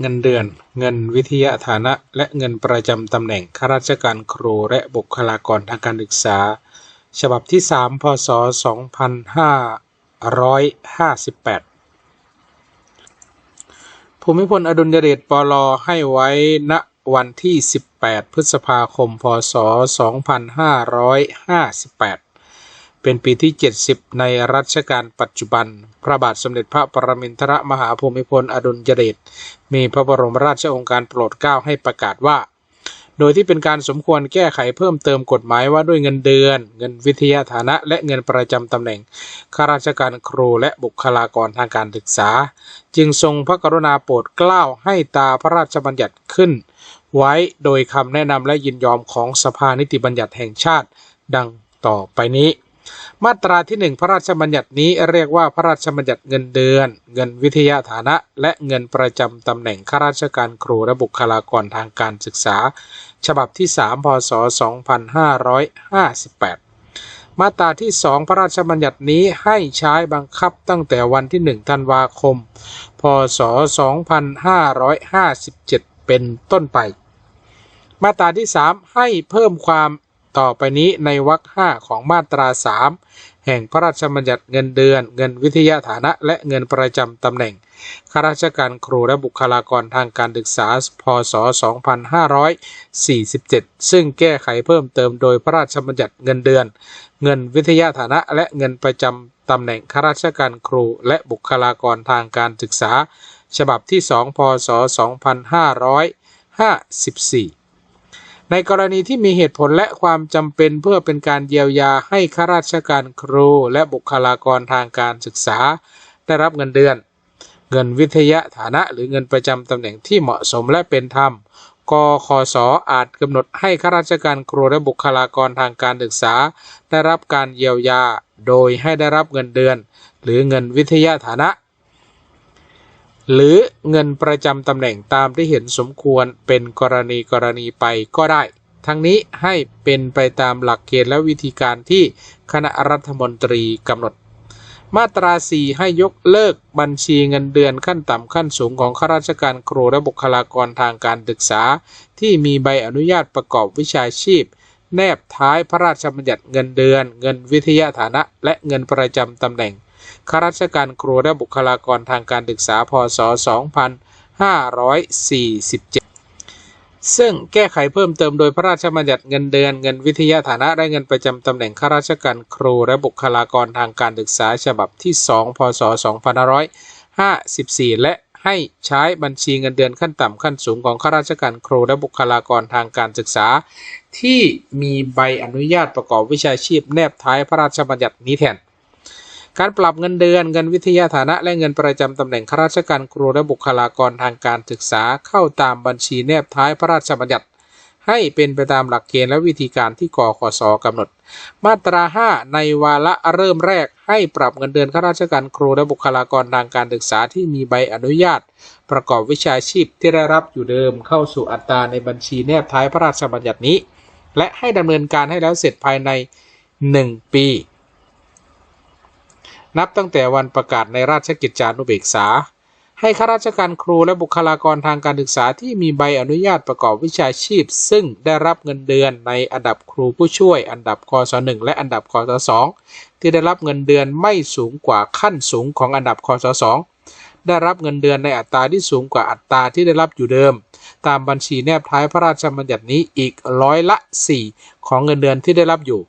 เงินเดือน เงินวิทยาฐานะ และเงินประจำตำแหน่งข้าราชการครูและบุคลากรทางการศึกษา ฉบับที่ 3 พศ 2558 ภูมิพลอดุลยเดชปลอให้ไว้ณวันที่ 18 พฤษภาคม พศ 2558 เป็นปีที่ 70 ในรัชกาลปัจจุบัน พระบาทสมเด็จพระปรมินทรมหาภูมิพลอดุลยเดช มีพระบรมราชโองการโปรดเกล้าให้ประกาศว่า โดยที่เป็นการสมควรแก้ไขเพิ่มเติมกฎหมายว่าด้วยเงินเดือน เงินวิทยาฐานะ และเงินประจำตำแหน่ง ข้าราชการครูและบุคลากรทางการศึกษา จึงทรงพระกรุณาโปรดเกล้าให้ตาพระราชบัญญัติขึ้น ไว้โดยคำแนะนำและยินยอมของสภานิติบัญญัติแห่งชาติ ดังต่อไปนี้ มาตราที่หนึ่งพระราชบัญญัตินี้เรียกว่าพระราชบัญญัติเงินเดือน เงินวิทยาฐานะ และเงินประจำตำแหน่งข้าราชการครูและบุคลากรทางการศึกษา ฉบับที่ 3 พศ 2558 มาตราที่ 2 พระราชบัญญัตินี้ให้ใช้บังคับตั้งแต่วันที่ 1 ธันวาคม พศ 2557 เป็นต้นไป มาตราที่ 3 ให้เพิ่มความ ต่อไปนี้ในวรรค5ของมาตรา3แห่งพระราชบัญญัติเงินเดือน เงินวิทยาฐานะ และเงินประจำตำแหน่งข้าราชการครูและบุคลากรทางการศึกษา พศ 2547 ซึ่งแก้ไขเพิ่มเติมโดยพระราชบัญญัติเงินเดือน เงินวิทยาฐานะ และเงินประจำตำแหน่งข้าราชการครูและบุคลากรทางการศึกษา ฉบับที่ 2 พศ 2554 ในกรณีที่มีเหตุผลและความจำเป็นเพื่อเป็นการเยียวยาให้ข้าราชการครูและบุคลากรทางการศึกษา ได้รับเงินเดือน เงินวิทยาฐานะ หรือเงินประจำตำแหน่งที่เหมาะสมและเป็นธรรมกคสอาจกำหนดให้ข้าราชการครูและบุคลากรทางการศึกษา ได้รับการเยียวยา โดยให้ได้รับเงินเดือน หรือเงินวิทยาฐานะ หรือเงินประจำตำแหน่งตามที่เห็นสมควรเป็นกรณีกรณีไปก็ได้ ทั้งนี้ให้เป็นไปตามหลักเกณฑ์และวิธีการที่คณะรัฐมนตรีกำหนด มาตรา 4 ให้ยกเลิกบัญชีเงินเดือนขั้นต่ำขั้นสูงของข้าราชการครูและบุคลากรทางการศึกษา ที่มีใบอนุญาตประกอบวิชาชีพ แนบท้ายพระราชบัญญัติเงินเดือน เงินวิทยาฐานะ และเงินประจำตำแหน่ง ข้าราชการครูและบุคลากรทางการศึกษาพศ 2547 ซึ่งแก้ไขเพิ่มเติมโดยพระราชบัญญัติเงินเดือนเงินวิทยาฐานะและเงินประจำตำแหน่งข้าราชการครูและบุคลากรทางการศึกษาฉบับที่ 2 พศ 2554 และให้ใช้บัญชีเงินเดือนขั้นต่ำขั้นสูงของข้าราชการครูและบุคลากรทางการศึกษา ที่มีใบอนุญาตประกอบวิชาชีพแนบท้ายพระราชบัญญัตินี้แทน การปรับเงินเดือนเงินวิทยาฐานะและเงินประจำตำแหน่งข้าราชการครูและบุคลากรทางการศึกษาเข้าตามบัญชีแนบท้ายพระราชบัญญัติ ให้เป็นไปตามหลักเกณฑ์และวิธีการที่กคสกำหนด มาตรา 5 ในวาระเริ่มแรกให้ปรับเงินเดือนข้าราชการครูและบุคลากรทางการศึกษาที่มีใบอนุญาต ประกอบวิชาชีพที่ได้รับอยู่เดิมเข้าสู่อัตราในบัญชีแนบท้ายพระราชบัญญัตินี้ และให้ดำเนินการให้แล้วเสร็จภายใน 1 ปี นับตั้งแต่วันประกาศในราชกิจจานุเบกษา ให้ข้าราชการครูและบุคลากรทางการศึกษาที่มีใบอนุญาตประกอบวิชาชีพ ซึ่งได้รับเงินเดือนในอันดับครูผู้ช่วย อันดับคศ1และอันดับคศ2ที่ได้รับเงินเดือนไม่สูงกว่าขั้นสูงของอันดับคศ2ได้รับเงินเดือนในอัตราที่สูงกว่าอัตราที่ได้รับอยู่เดิม ตามบัญชีแนบท้ายพระราชบัญญัตินี้อีกร้อยละ 4 ของเงินเดือนที่ได้รับอยู่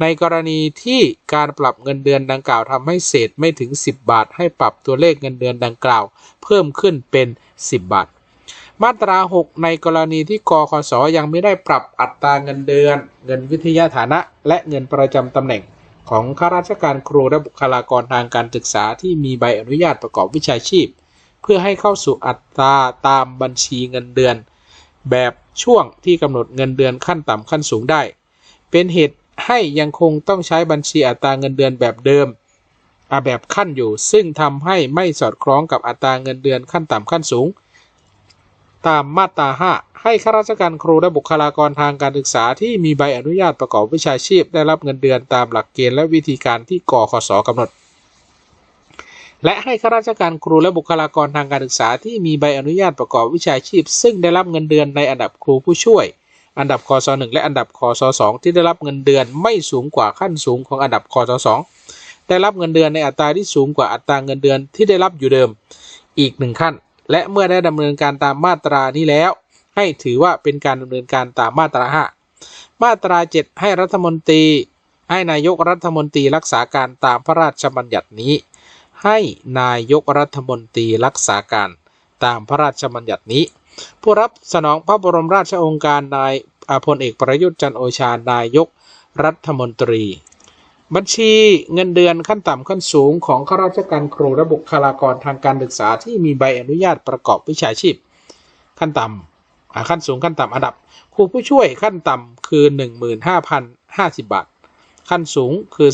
ในกรณีที่การปรับเงินเดือนดังกล่าวทำให้เศษไม่ถึง 10 บาท ให้ปรับตัวเลขเงินเดือนดังกล่าว เพิ่มขึ้นเป็น 10 บาท มาตรา 6 ในกรณีที่กคสยังไม่ได้ปรับอัตราเงินเดือน เงินวิทยาฐานะ และเงินประจำตำแหน่งของข้าราชการครูและบุคลากรทางการศึกษาที่มีใบอนุญาตประกอบวิชาชีพ เพื่อให้เข้าสู่อัตราตามบัญชีเงินเดือน แบบช่วงที่กำหนดเงินเดือนขั้นต่ำขั้นสูงได้ เป็นเหตุ ให้ยังคงต้องใช้บัญชีอัตราเงินเดือนแบบเดิมอาแบบขั้นอยู่ ซึ่งทำให้ไม่สอดคล้องกับอัตราเงินเดือนขั้นต่ำขั้นสูง ตามมาตรา 5 ให้ข้าราชการครูและบุคลากรทางการศึกษาที่มีใบอนุญาตประกอบวิชาชีพ ได้รับเงินเดือนตามหลักเกณฑ์และวิธีการที่กคสกำหนด และให้ข้าราชการครูและบุคลากรทางการศึกษาที่มีใบอนุญาตประกอบวิชาชีพ ซึ่งได้รับเงินเดือนในอันดับครูผู้ช่วย อันดับคศ1และอันดับคศ2ที่ได้รับเงินเดือนไม่สูงกว่าขั้นสูงของอันดับคศ2ได้รับเงินเดือนในอัตราที่สูงกว่าอัตราเงินเดือนที่ได้รับอยู่เดิมอีกหนึ่งขั้น และเมื่อได้ดำเนินการตามมาตรานี้แล้ว ให้ถือว่าเป็นการดำเนินการตามมาตรา 5 มาตรา 7 ให้รัฐมนตรี ให้นายกรัฐมนตรีรักษาการตามพระราชบัญญัตินี้ ให้นายกรัฐมนตรีรักษาการตามพระราชบัญญัตินี้ ผู้รับสนองพระบรมราชโองการนายอาพลเอกประยุทธ์จันโอชานายกรัฐมนตรี บัญชีเงินเดือนขั้นต่ำขั้นสูงของข้าราชการครูและบุคลากรทางการศึกษาที่มีใบอนุญาตประกอบวิชาชีพ ขั้นต่ำขั้นสูงขั้นต่ำอันดับ ครูผู้ช่วยขั้นต่ำคือ 15,050 บาท ขั้นสูงคือ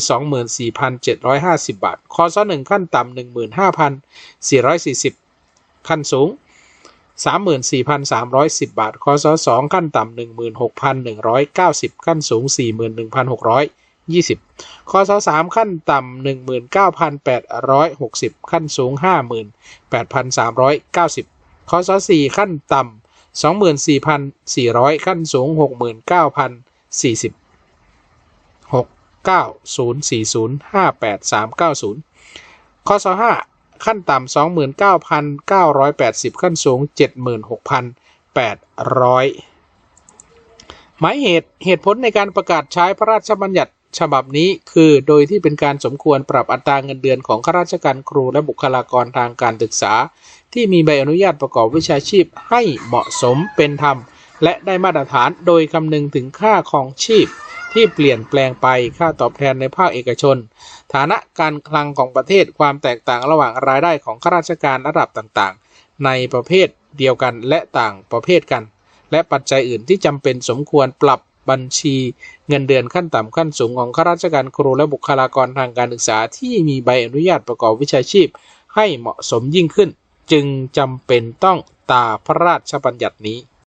24,750 บาทคอซ1ขั้นต่ำ15,440 ขั้นสูง 34,310 บาทคอซ2ขั้นต่ำ16,190 ขั้นสูง 41,620คอซ3ขั้นต่ำ19,860 ขั้นสูง 58,390คอซ4ขั้นต่ำ24,400 ขั้นสูง 69,040 6904058390ข้อส5 ขั้นต่ำ29,980 ขั้นสูง 76,800 หมายเหตุเหตุผลในการประกาศใช้พระราชบัญญัติฉบับนี้คือโดยที่เป็นการสมควรปรับอัตราเงินเดือนของข้าราชการครูและบุคลากรทางการศึกษา ที่มีใบอนุญาตประกอบวิชาชีพให้เหมาะสมเป็นธรรม และได้มาตรฐานโดยคำนึงถึงค่าครองชีพ ที่เปลี่ยนแปลงไปค่าตอบแทนในภาคเอกชน ฐานะการคลังของประเทศความแตกต่างระหว่างรายได้ของข้าราชการระดับต่างๆ ในประเภทเดียวกันและต่างประเภทกัน และปัจจัยอื่นที่จำเป็นสมควรปรับบัญชีเงินเดือนขั้นต่ำขั้นสูงของข้าราชการครูและบุคลากรทางการศึกษาที่มีใบอนุญาตประกอบวิชาชีพ ให้เหมาะสมยิ่งขึ้น จึงจำเป็นต้องตาพระราชบัญญัตินี้